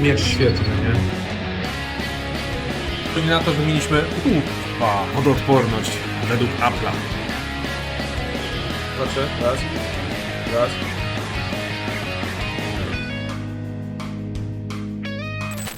miecz świetny, nie? Chodzi na to, że mieliśmy upa, według Apple'a. Proszę, raz, raz.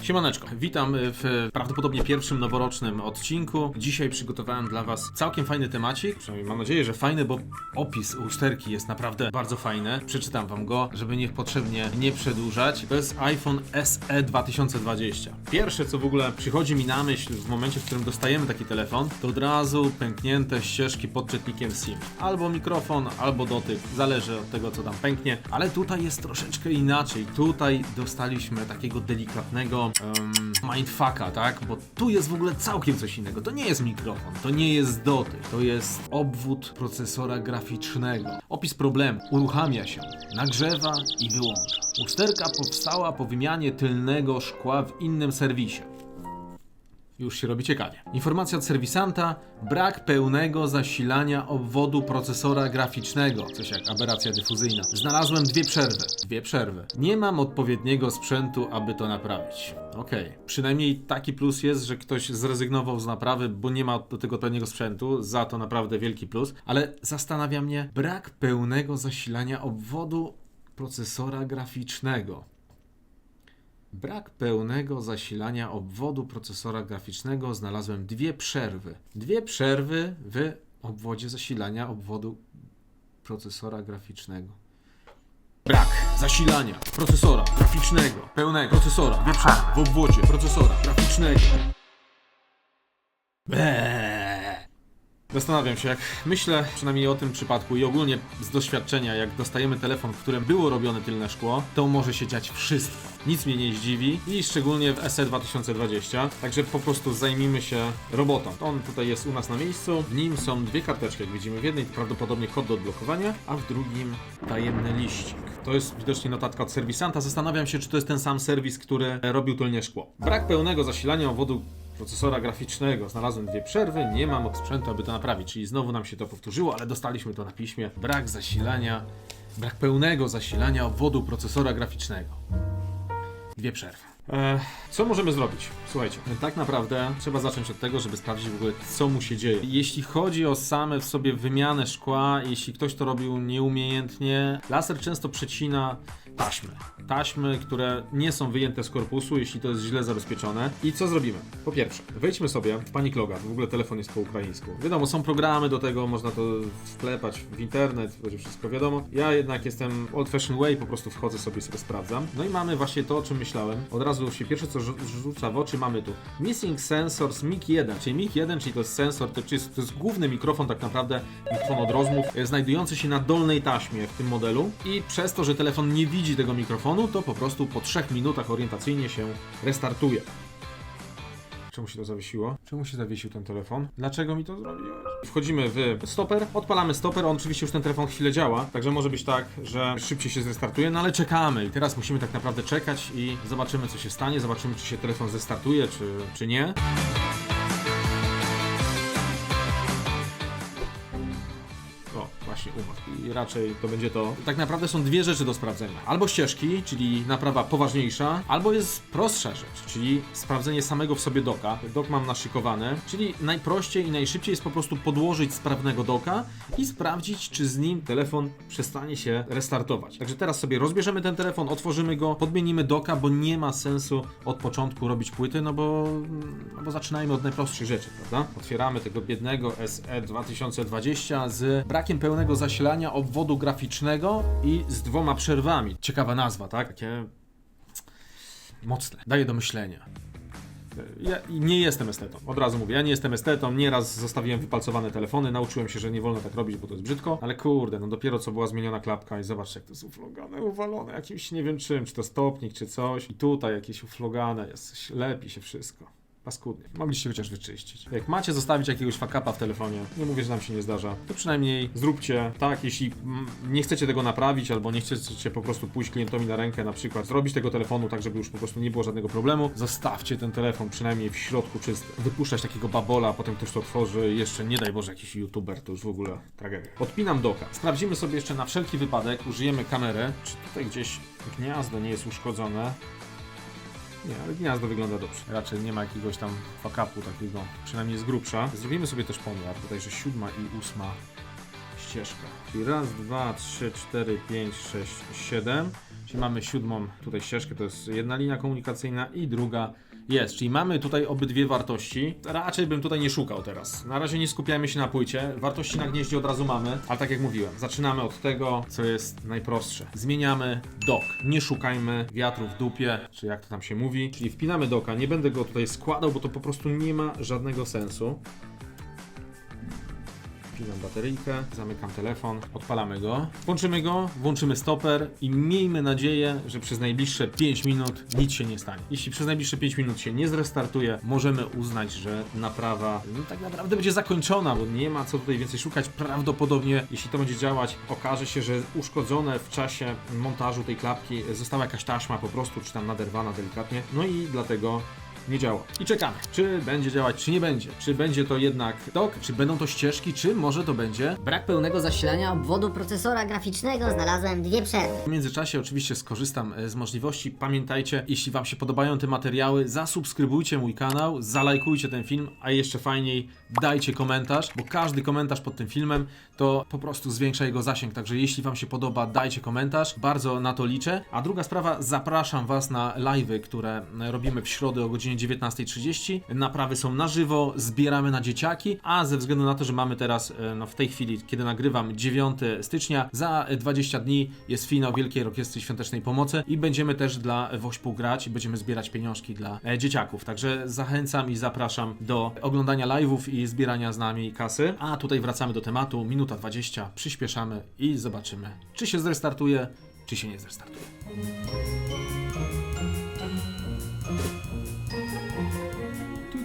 Siemaneczko, witam w prawdopodobnie pierwszym noworocznym odcinku. Dzisiaj przygotowałem dla Was całkiem fajny temacik. Przynajmniej mam nadzieję, że fajny, bo opis usterki jest naprawdę bardzo fajny. Przeczytam Wam go, żeby niepotrzebnie nie przedłużać. To jest iPhone SE 2020. Pierwsze, co w ogóle przychodzi mi na myśl w momencie, w którym dostajemy taki telefon, to od razu pęknięte ścieżki pod czytnikiem SIM. Albo mikrofon, albo dotyk, zależy od tego, co tam pęknie. Ale tutaj jest troszeczkę inaczej. Tutaj dostaliśmy takiego delikatnego um, mindfucka, tak? Bo tu jest w ogóle całkiem coś innego. To nie jest mikrofon, to nie jest dotyk, to jest obwód procesora graficznego. Opis problemu. Uruchamia się, nagrzewa i wyłącza. Usterka powstała po wymianie tylnego szkła w innym serwisie. Już się robi ciekawie. Informacja od serwisanta: brak pełnego zasilania obwodu procesora graficznego. Coś jak aberracja dyfuzyjna. Znalazłem dwie przerwy. Dwie przerwy. Nie mam odpowiedniego sprzętu, aby to naprawić. Okej. Przynajmniej taki plus jest, że ktoś zrezygnował z naprawy, bo nie ma do tego odpowiedniego sprzętu. Za to naprawdę wielki plus. Ale zastanawia mnie brak pełnego zasilania obwodu procesora graficznego. Brak pełnego zasilania obwodu procesora graficznego znalazłem dwie przerwy. Dwie przerwy w obwodzie zasilania obwodu procesora graficznego. Brak zasilania procesora graficznego pełnego procesora dwie przerwy w obwodzie procesora graficznego. Eee. Zastanawiam się, jak myślę przynajmniej o tym przypadku i ogólnie z doświadczenia, jak dostajemy telefon, w którym było robione tylne szkło, to może się dziać wszystko. Nic mnie nie zdziwi i szczególnie w SE 2020. Także po prostu zajmijmy się robotą. On tutaj jest u nas na miejscu. W nim są dwie karteczki, jak widzimy. W jednej prawdopodobnie kod do odblokowania, a w drugim tajemny liścik. To jest widocznie notatka od serwisanta. Zastanawiam się, czy to jest ten sam serwis, który robił tylnie szkło. Brak pełnego zasilania obwodu procesora graficznego. Znalazłem dwie przerwy, nie mam sprzętu, aby to naprawić. Czyli znowu nam się to powtórzyło, ale dostaliśmy to na piśmie. Brak zasilania, brak pełnego zasilania obwodu procesora graficznego. Dwie przerwy. E, co możemy zrobić? Słuchajcie, tak naprawdę trzeba zacząć od tego, żeby sprawdzić w ogóle, co mu się dzieje. Jeśli chodzi o same w sobie wymianę szkła, jeśli ktoś to robił nieumiejętnie, laser często przecina taśmy. Taśmy, które nie są wyjęte z korpusu, jeśli to jest źle zabezpieczone. I co zrobimy? Po pierwsze, wejdźmy sobie w Panic Loga. W ogóle telefon jest po ukraińsku. Wiadomo, są programy do tego, można to wklepać w internet, będzie wszystko wiadomo. Ja jednak jestem old fashion way, po prostu wchodzę sobie i sobie sprawdzam. No i mamy właśnie to, o czym myślałem. Od razu się pierwsze, co rzu- rzuca w oczy, mamy tu Missing Sensors MiG 1, czyli MiG 1, czyli to jest sensor, to jest, to jest główny mikrofon tak naprawdę, mikrofon od rozmów, e, znajdujący się na dolnej taśmie w tym modelu i przez to, że telefon nie widzi tego mikrofonu, to po prostu po 3 minutach orientacyjnie się restartuje. Czemu się to zawiesiło? Czemu się zawiesił ten telefon? Dlaczego mi to zrobiłeś? Wchodzimy w stoper, odpalamy stoper, on oczywiście już ten telefon chwilę działa, także może być tak, że szybciej się zrestartuje, no ale czekamy i teraz musimy tak naprawdę czekać i zobaczymy co się stanie, zobaczymy czy się telefon zestartuje, czy, czy nie. Umarł. I raczej to będzie to. Tak naprawdę są dwie rzeczy do sprawdzenia. Albo ścieżki, czyli naprawa poważniejsza, albo jest prostsza rzecz, czyli sprawdzenie samego w sobie doka. Dok mam naszykowany, czyli najprościej i najszybciej jest po prostu podłożyć sprawnego doka i sprawdzić, czy z nim telefon przestanie się restartować. Także teraz sobie rozbierzemy ten telefon, otworzymy go, podmienimy doka, bo nie ma sensu od początku robić płyty, no bo, no bo zaczynajmy od najprostszych rzeczy, prawda? Otwieramy tego biednego SE 2020 z brakiem pełnego zasilania obwodu graficznego i z dwoma przerwami. Ciekawa nazwa, tak? Takie mocne. Daje do myślenia. Ja nie jestem estetą, od razu mówię, ja nie jestem estetą, nieraz zostawiłem wypalcowane telefony, nauczyłem się, że nie wolno tak robić, bo to jest brzydko, ale kurde, no dopiero co była zmieniona klapka i zobaczcie jak to jest uflogane, uwalone jakimś nie wiem czym, czy to stopnik, czy coś i tutaj jakieś uflogane jest, lepi się wszystko. Paskudnie. Mogliście chociaż wyczyścić. Jak macie zostawić jakiegoś fakapa w telefonie, nie mówię, że nam się nie zdarza, to przynajmniej zróbcie tak, jeśli nie chcecie tego naprawić, albo nie chcecie po prostu pójść klientowi na rękę, na przykład zrobić tego telefonu tak, żeby już po prostu nie było żadnego problemu, zostawcie ten telefon przynajmniej w środku czysty. Wypuszczać takiego babola, a potem ktoś to otworzy, jeszcze nie daj Boże jakiś youtuber, to już w ogóle tragedia. Odpinam doka. Sprawdzimy sobie jeszcze na wszelki wypadek, użyjemy kamery, czy tutaj gdzieś gniazdo nie jest uszkodzone. Nie, ale gniazdo wygląda dobrze. Raczej nie ma jakiegoś tam fakapu takiego, przynajmniej z grubsza. Zrobimy sobie też pomiar, tutaj, że siódma i ósma ścieżka. Czyli raz, dwa, trzy, cztery, pięć, sześć, siedem. Czyli mamy siódmą tutaj ścieżkę, to jest jedna linia komunikacyjna i druga jest. Czyli mamy tutaj obydwie wartości. Raczej bym tutaj nie szukał teraz. Na razie nie skupiajmy się na płycie. Wartości na gnieździe od razu mamy, ale tak jak mówiłem, zaczynamy od tego, co jest najprostsze. Zmieniamy dok. Nie szukajmy wiatru w dupie, czy jak to tam się mówi. Czyli wpinamy doka. Nie będę go tutaj składał, bo to po prostu nie ma żadnego sensu. Wpinam bateryjkę, zamykam telefon, odpalamy go, włączymy go, włączymy stoper i miejmy nadzieję, że przez najbliższe 5 minut nic się nie stanie. Jeśli przez najbliższe 5 minut się nie zrestartuje, możemy uznać, że naprawa no, tak naprawdę będzie zakończona, bo nie ma co tutaj więcej szukać. Prawdopodobnie, jeśli to będzie działać, okaże się, że uszkodzone w czasie montażu tej klapki została jakaś taśma po prostu, czy tam naderwana delikatnie, no i dlatego nie działa. I czekamy, czy będzie działać, czy nie będzie. Czy będzie to jednak dok, czy będą to ścieżki, czy może to będzie Brak pełnego zasilania obwodu procesora graficznego znalazłem dwie przerwy. W międzyczasie oczywiście skorzystam e, z możliwości. Pamiętajcie, jeśli Wam się podobają te materiały, zasubskrybujcie mój kanał, zalajkujcie ten film, a jeszcze fajniej dajcie komentarz, bo każdy komentarz pod tym filmem to po prostu zwiększa jego zasięg. Także jeśli Wam się podoba, dajcie komentarz. Bardzo na to liczę. A druga sprawa, zapraszam Was na live'y, które e, robimy w środę o godzinie 19.30. Naprawy są na żywo, zbieramy na dzieciaki, a ze względu na to, że mamy teraz, e, no w tej chwili, kiedy nagrywam 9 stycznia, za e, 20 dni jest finał Wielkiej Orkiestry Świątecznej Pomocy i będziemy też dla Wośpu grać będziemy zbierać pieniążki dla e, dzieciaków. Także zachęcam i zapraszam do oglądania live'ów i zbierania z nami kasy. A tutaj wracamy do tematu, minuta 20, przyspieszamy i zobaczymy, czy się zrestartuje, czy się nie zrestartuje.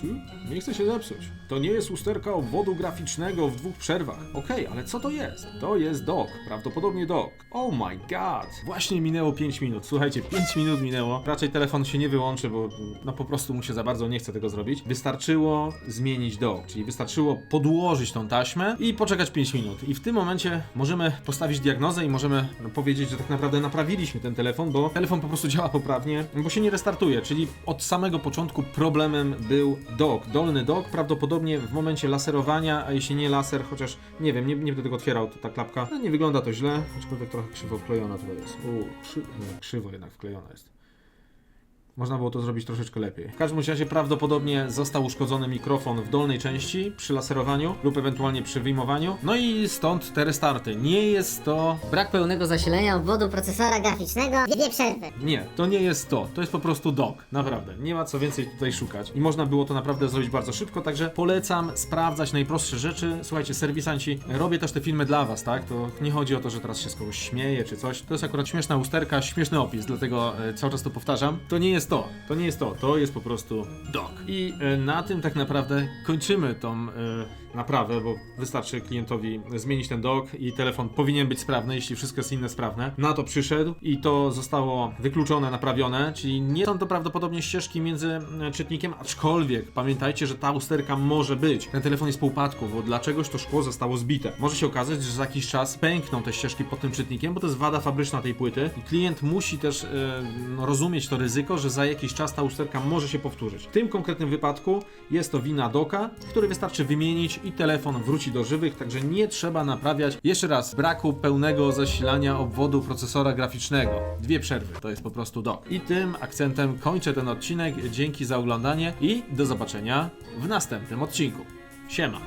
Tu. Nie chcę się zepsuć. To nie jest usterka obwodu graficznego w dwóch przerwach. Okej, ale co to jest? To jest dok. Prawdopodobnie dok. Oh my god. Właśnie minęło 5 minut. Słuchajcie, 5 minut minęło. Raczej telefon się nie wyłączy, bo no po prostu mu się za bardzo nie chce tego zrobić. Wystarczyło zmienić dok, czyli wystarczyło podłożyć tą taśmę i poczekać 5 minut. I w tym momencie możemy postawić diagnozę i możemy no, powiedzieć, że tak naprawdę naprawiliśmy ten telefon, bo telefon po prostu działa poprawnie, bo się nie restartuje, czyli od samego początku problemem był dok, dolny dok, prawdopodobnie w momencie laserowania, a jeśli nie laser, chociaż nie wiem, nie, nie będę tego otwierał, to ta klapka, no, nie wygląda to źle, aczkolwiek trochę krzywo wklejona tutaj jest. U, krzy... krzywo jednak wklejona jest. Można było to zrobić troszeczkę lepiej. W każdym razie prawdopodobnie został uszkodzony mikrofon w dolnej części przy laserowaniu lub ewentualnie przy wyjmowaniu. No i stąd te restarty. Nie jest to. Brak pełnego zasilania obwodu procesora graficznego dwie przerwy. Nie, to nie jest to. To jest po prostu dok. Naprawdę. Nie ma co więcej tutaj szukać. I można było to naprawdę zrobić bardzo szybko, także polecam sprawdzać najprostsze rzeczy. Słuchajcie, serwisanci, robię też te filmy dla was, tak? To nie chodzi o to, że teraz się z kogoś śmieje czy coś. To jest akurat śmieszna usterka, śmieszny opis, dlatego e, cały czas to powtarzam. To nie jest to. To nie jest to. To jest po prostu dok. I e, na tym tak naprawdę kończymy tą e, naprawę, bo wystarczy klientowi zmienić ten dok i telefon powinien być sprawny, jeśli wszystko jest inne sprawne. Na to przyszedł i to zostało wykluczone, naprawione, czyli nie są to prawdopodobnie ścieżki między e, czytnikiem, aczkolwiek pamiętajcie, że ta usterka może być. Ten telefon jest po upadku, bo dlaczegoś to szkło zostało zbite. Może się okazać, że za jakiś czas pękną te ścieżki pod tym czytnikiem, bo to jest wada fabryczna tej płyty i klient musi też no, rozumieć to ryzyko, że za jakiś czas ta usterka może się powtórzyć. W tym konkretnym wypadku jest to wina doka, który wystarczy wymienić i telefon wróci do żywych, także nie trzeba naprawiać jeszcze raz braku pełnego zasilania obwodu procesora graficznego. Dwie przerwy, to jest po prostu dok. I tym akcentem kończę ten odcinek. Dzięki za oglądanie i do zobaczenia w następnym odcinku. Siema!